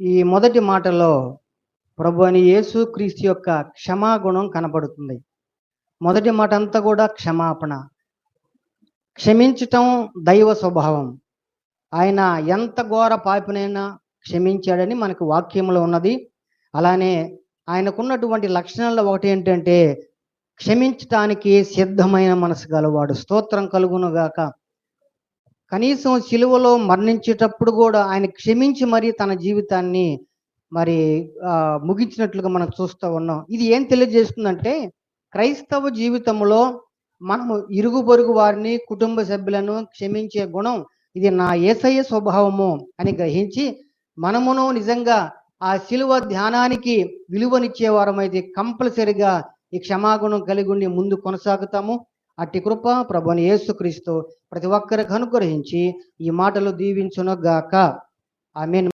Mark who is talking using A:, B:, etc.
A: ఈ మొదటి మాటలో ప్రభు అని యేసు క్రీస్తు యొక్క క్షమాగుణం కనబడుతుంది. మొదటి మాట అంతా కూడా క్షమాపణ. క్షమించటం దైవ స్వభావం. ఆయన ఎంత ఘోర పాపినైనా క్షమించాడని మనకు వాక్యంలో ఉన్నది. అలానే ఆయనకున్నటువంటి లక్షణాల్లో ఒకటి ఏంటంటే క్షమించటానికి సిద్ధమైన మనసు గలవాడు. స్తోత్రం కలుగునుగాక కనీసం సిలువలో మరణించేటప్పుడు కూడా ఆయన క్షమించి మరి తన జీవితాన్ని మరి ముగించినట్లుగా మనం చూస్తూ ఉన్నాం. ఇది ఏం తెలియజేస్తుందంటే క్రైస్తవ జీవితంలో మనము ఇరుగు పొరుగు వారిని కుటుంబ సభ్యులను క్షమించే గుణం ఇది నా ఏసయ్య స్వభావము అని గ్రహించి మనమును నిజంగా ఆ శిలువ ధ్యానానికి విలువనిచ్చే వారమైతే కంపల్సరిగా ఈ క్షమాగుణం కలిగి ఉండి ముందు కొనసాగుతాము. అట్టి కృప ప్రభుని యేసుక్రీస్తు ప్రతి ఒక్కరికి అనుగ్రహించి ఈ మాటలు దీవించునగాక. గాక మీన్